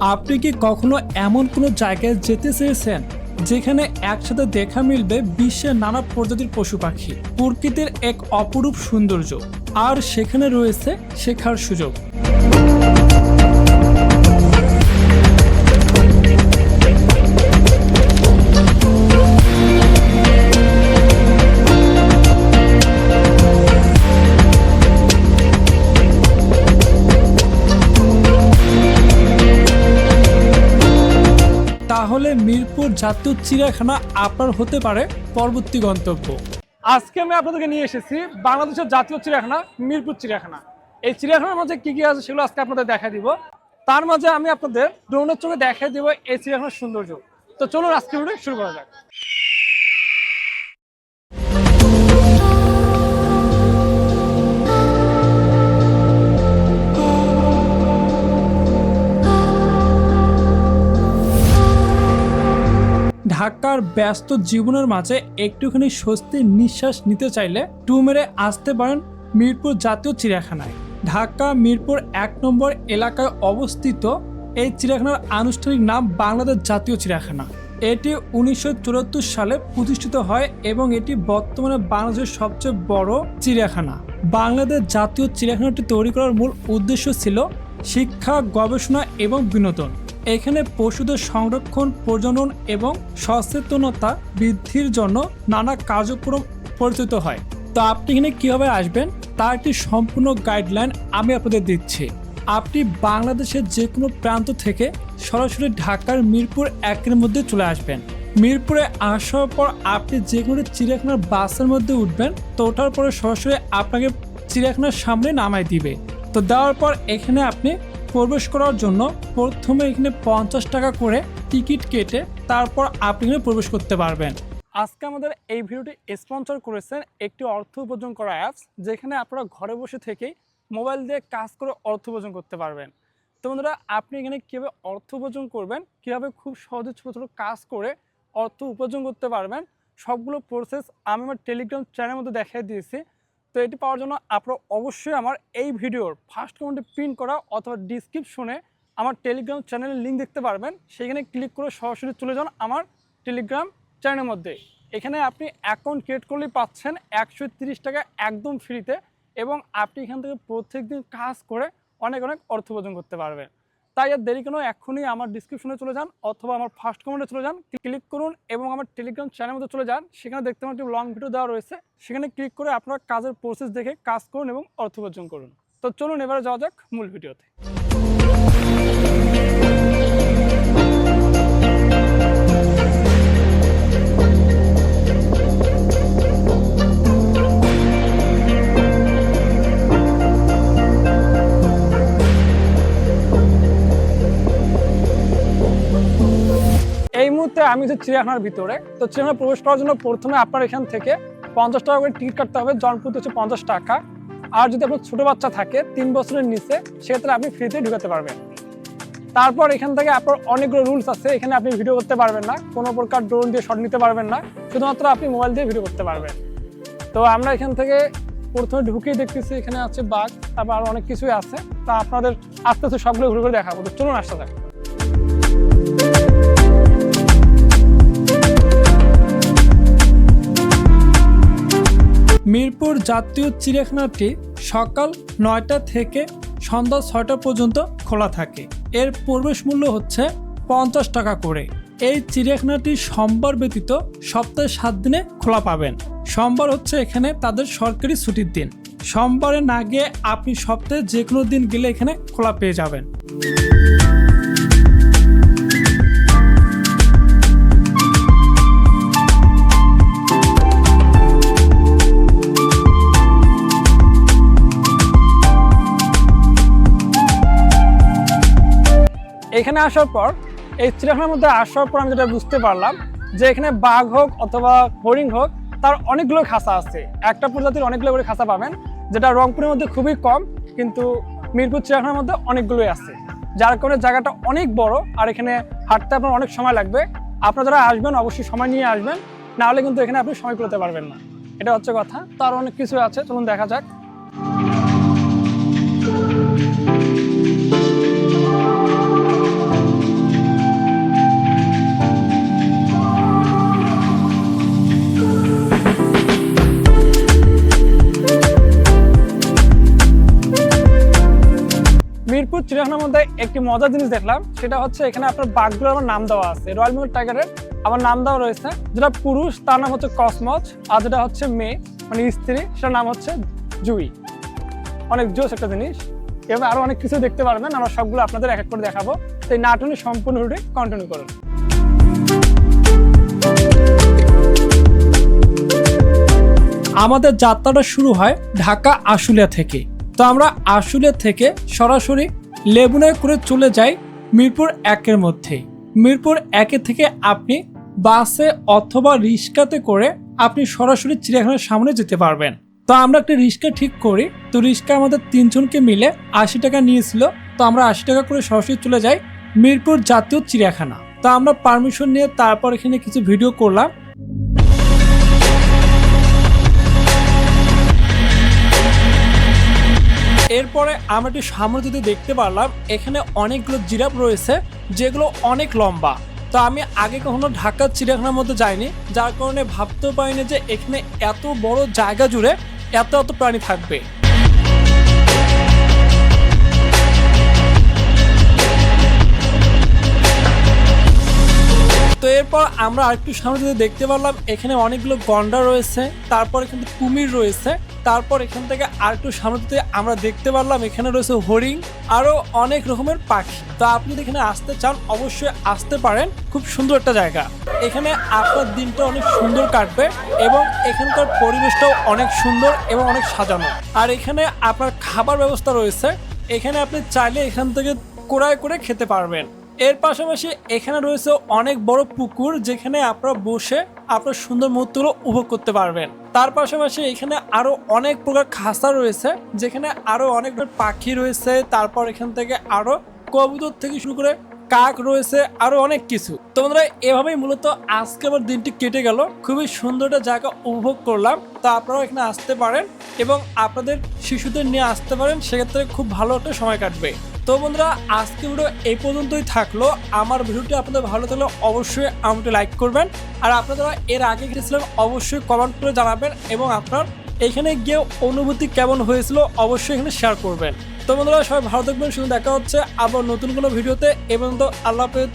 আপনি কি কখনো এমন কোনো জায়গায় যেতে চেয়েছেন যেখানে একসাথে দেখা মিলবে বিশ্বের নানা প্রজাতির পশু পাখি? প্রকৃতির এক অপরূপ সৌন্দর্য। আর সেখানে রয়েছে শেখার সুযোগ। তাহলে মিরপুর জাতীয় চিড়িয়াখানা আপনার হতে পারে পরবর্তী গন্তব্য। আজকে আমি আপনাদেরকে নিয়ে এসেছি বাংলাদেশের জাতীয় চিড়িয়াখানা, মিরপুর চিড়িয়াখানা। এই চিড়িয়াখানার মাঝে কি কি আছে সেগুলো আজকে আপনাদের দেখা দিব। তার মাঝে আমি আপনাদের ড্রোনের চোখে দেখাই দিব এই চিড়িয়াখানার সৌন্দর্য। তো চলুন আজকে ভিডিও শুরু করা যাক। ঢাকার ব্যস্ত জীবনের মাঝে একটুখানি স্বস্তির নিঃশ্বাস নিতে চাইলে টু মেরে আসতে পারেন মিরপুর জাতীয় চিড়িয়াখানায়। ঢাকা মিরপুর এক নম্বর এলাকায় অবস্থিত এই চিড়িয়াখানার আনুষ্ঠানিক নাম বাংলাদেশ জাতীয় চিড়িয়াখানা। এটি উনিশশো চুয়াত্তর সালে প্রতিষ্ঠিত হয় এবং এটি বর্তমানে বাংলাদেশের সবচেয়ে বড় চিড়িয়াখানা। বাংলাদেশ জাতীয় চিড়িয়াখানাটি তৈরি করার মূল উদ্দেশ্য ছিল শিক্ষা, গবেষণা এবং বিনোদন। এখানে পশুদের সংরক্ষণ, প্রজনন এবং সচেতনতা বৃদ্ধির জন্য নানা কার্যক্রম পরিচিত হয়। তো আপনি এখানে কীভাবে আসবেন? তার একটি সম্পূর্ণ গাইডলাইন আমি আপনাদের দিচ্ছি। আপনি বাংলাদেশের যে কোনো প্রান্ত থেকে সরাসরি ঢাকার মিরপুর একের মধ্যে চলে আসবেন। মিরপুরে আসার পর আপনি যে কোনো চিড়িয়াখানার বাসের মধ্যে উঠবেন, তো ওঠার পরে সরাসরি আপনাকে চিড়িয়াখানার সামনে নামাই দিবে। তো দেওয়ার পর এখানে আপনি প্রবেশ করার জন্য প্রথমে এখানে পঞ্চাশ টাকা করে টিকিট কেটে তারপর আপনি এখানে প্রবেশ করতে পারবেন। আজকে আমাদের এই ভিডিওটি স্পন্সর করেছেন একটি অর্থ উপার্জন করা অ্যাপস, যেখানে আপনারা ঘরে বসে থেকেই মোবাইল দিয়ে কাজ করে অর্থ উপার্জন করতে পারবেন। তো বন্ধুরা, আপনি এখানে কীভাবে অর্থ উপার্জন করবেন, কীভাবে খুব সহজে ছোটো ছোটো কাজ করে অর্থ উপার্জন করতে পারবেন, সবগুলো প্রসেস আমি আমার টেলিগ্রাম চ্যানেলের মধ্যে দেখিয়ে দিয়েছি। তো এটি পাওয়ার জন্য আপনারা অবশ্যই আমার এই ভিডিওর ফার্স্ট কমেন্টে পিন করা অথবা ডিসক্রিপশনে আমার টেলিগ্রাম চ্যানেলের লিঙ্ক দেখতে পারবেন। সেখানে ক্লিক করে সরাসরি চলে যান আমার টেলিগ্রাম চ্যানেলের মধ্যে। এখানে আপনি অ্যাকাউন্ট ক্রিয়েট করলেই পাচ্ছেন একশো টাকা একদম ফ্রিতে এবং আপনি এখান থেকে প্রত্যেক দিন কাজ করে অনেক অনেক অর্থ উপার্জন করতে পারবেন। তাই আর দেরি কেন এখনই আমার ডিসক্রিপশনে চলে যান অথবা আমার ফার্স্ট কমেন্টে চলে যান। ক্লিক করুন এবং আমার টেলিগ্রাম চ্যানেল মধ্যে চলে যান। সেখানে দেখতে পাবেন একটি লং ভিডিও দেওয়া রয়েছে। সেখানে ক্লিক করে আপনার কাজের প্রসেস দেখে কাজ করুন এবং অর্থ উপার্জন করুন। তো চলুন এবারে যাওয়া যাক মূল ভিডিওতে আমি যে চিড়িয়াখানার ভিতরে, তো চিড়িয়াখানা প্রবেশ করার জন্য প্রথমে আপনার এখান থেকে পঞ্চাশ টাকা করে টিকিট কাটতে হবে। জনপ্রতি হচ্ছে পঞ্চাশ টাকা। আর যদি আপনার ছোট বাচ্চা থাকে, তিন বছরের নিচে, সেক্ষেত্রে আপনি ফ্রিতে ঢুকাতে পারবেন। তারপর এখান থেকে আপনার অনেকগুলো রুলস আছে। এখানে আপনি ভিডিও করতে পারবেন না। কোনো প্রকার ড্রোন দিয়ে শট নিতে পারবেন না। শুধুমাত্র আপনি মোবাইল দিয়ে ভিডিও করতে পারবেন। তো আমরা এখান থেকে প্রথমে ঢুকেই দেখতেছি, এখানে আছে বাঘ, তারপর আরও অনেক কিছুই আছে। তা আপনাদের আস্তে আস্তে সবগুলো ঘুরে ঘুরে দেখাবো। তো চলুন আসতে থাক মিরপুর জাতীয় চিড়িয়াখানাটি সকাল নয়টা থেকে সন্ধ্যা ছয়টা পর্যন্ত খোলা থাকে। এর প্রবেশ মূল্য হচ্ছে পঞ্চাশ টাকা করে। এই চিড়িয়াখানাটি সোমবার ব্যতীত সপ্তাহে সাত দিনে খোলা পাবেন। সোমবার হচ্ছে এখানে তাদের সরকারি ছুটির দিন। সোমবারে না গিয়ে আপনি সপ্তাহে যে কোনো দিন গেলে এখানে খোলা পেয়ে যাবেন। এখানে আসার পর, এই চিড়িয়াখানার মধ্যে আসার পর আমি যেটা বুঝতে পারলাম যে এখানে বাঘ হোক অথবা হরিণ হোক, তার অনেকগুলো খাঁচা আছে। একটা প্রজাতির অনেকগুলো করে খাঁচা পাবেন, যেটা রংপুরের মধ্যে খুবই কম, কিন্তু মিরপুর চিড়িয়াখানার মধ্যে অনেকগুলোই আছে। যার কারণে জায়গাটা অনেক বড়, আর এখানে হাঁটতে আপনার অনেক সময় লাগবে। আপনারা যারা আসবেন, অবশ্যই সময় নিয়ে আসবেন নাহলে কিন্তু এখানে আপনি সময় করতে পারবেন না। এটা হচ্ছে কথা। তার অনেক কিছু আছে, চলুন দেখা যাক। চিড়িয়াখানার মধ্যে একটি মজার জিনিস দেখলাম, সেটা হচ্ছে এখানে আপনার বাঘগুলো আমার নাম দেওয়া আছে রয়্যাল বেঙ্গল টাইগারের আমার নাম দেওয়া রয়েছে, যেটা পুরুষ, তার নাম হচ্ছে কসমচ আর যেটা হচ্ছে মেয়ে মানে স্ত্রী, সেটার নাম হচ্ছে জুই। অনেক জোস একটা জিনিস। এভাবে আরও অনেক কিছু দেখতে পারবেন, আমরা সবগুলো আপনাদের এক এক করে দেখাবো। তো এই নাটনে সম্পূর্ণ ভিডিও কন্টিনিউ করুন। আমাদের যাত্রাটা শুরু হয় ঢাকা আশুলিয়া থেকে। তো আমরা আশুলিয়া থেকে সরাসরি লেবুনায় করে চলে যাই মিরপুর একের মধ্যে। মিরপুর একে থেকে আপনি বাসে অথবা রিক্সাতে করে আপনি সরাসরি চিড়িয়াখানার সামনে যেতে পারবেন। তো আমরা একটা রিক্সা ঠিক করি। তো রিক্সা আমাদের তিনজনকে মিলে আশি টাকা নিয়েছিল। তো আমরা আশি টাকা করে সরাসরি চলে যাই মিরপুর জাতীয় চিড়িয়াখানা। তো আমরা পারমিশন নিয়ে তারপর এখানে কিছু ভিডিও করলাম। এরপরে আমরা একটু সামনে যদি দেখতে পারলাম, এখানে অনেকগুলো জিরাফ রয়েছে, যেগুলো অনেক লম্বা। তো আমি আগে কখনো ঢাকার চিড়িয়াখানার মধ্যে যাইনি, যার কারণে ভাবতেও পারিনি যে এখানে এত বড় জায়গা জুড়ে এত এত প্রাণী থাকবে। তো এরপর আমরা আরেকটু সামনে যদি দেখতে পারলাম, এখানে অনেকগুলো গন্ডা রয়েছে, তারপর এখানে কুমির রয়েছে, তারপর এখান থেকে আরেকটু সামনে যদি আমরা দেখতে পারলাম, এখানে রয়েছে হরিণ আরও অনেক রকমের পাখি। তো আপনি যদি এখানে আসতে চান, অবশ্যই আসতে পারেন, খুব সুন্দর একটা জায়গা। এখানে আপনার দিনটা অনেক সুন্দর কাটবে এবং এখানকার পরিবেশটাও অনেক সুন্দর এবং অনেক সাজানো। আর এখানে আপনার খাবার ব্যবস্থা রয়েছে, এখানে আপনি চাইলে এখান থেকে কোড়ায় করে খেতে পারবেন। এর পাশাপাশি এখানে রয়েছে অনেক বড় পুকুর যেখানে আপনারা বসে আপনার সুন্দর মুহূর্তগুলো উপভোগ করতে পারবেন। তার পাশাপাশি এখানে আরও অনেক প্রকার খাসা রয়েছে, যেখানে আরও অনেক পাখি রয়েছে, তারপর এখান থেকে আরও কবুতর থেকে শুরু করে কাক রয়েছে, আরও অনেক কিছু। তো বন্ধুরা, এভাবেই মূলত আজকে আমার দিনটি কেটে গেল। খুবই সুন্দর একটা জায়গা উপভোগ করলাম। তো আপনারাও এখানে আসতে পারেন এবং আপনাদের শিশুদের নিয়ে আসতে পারেন, সেক্ষেত্রে খুব ভালো একটা সময় কাটবে। তো বন্ধুরা, আজকে ভিডিও এই পর্যন্তই থাকল। আমার ভিডিওটি আপনাদের ভালো থাকলে অবশ্যই আমাকে লাইক করবেন। আর আপনারা এর আগে গিয়েছিলেন, অবশ্যই কমেন্ট করে জানাবেন এবং আপনার এখানে গিয়ে অনুভূতি কেমন হয়েছিল অবশ্যই এখানে শেয়ার করবেন। তো বন্ধুরা, সবাই ভালো থাকবেন শুধু দেখা হচ্ছে। আবার নতুন কোনো ভিডিওতে এবং তো আল্লাহ হাফেজ।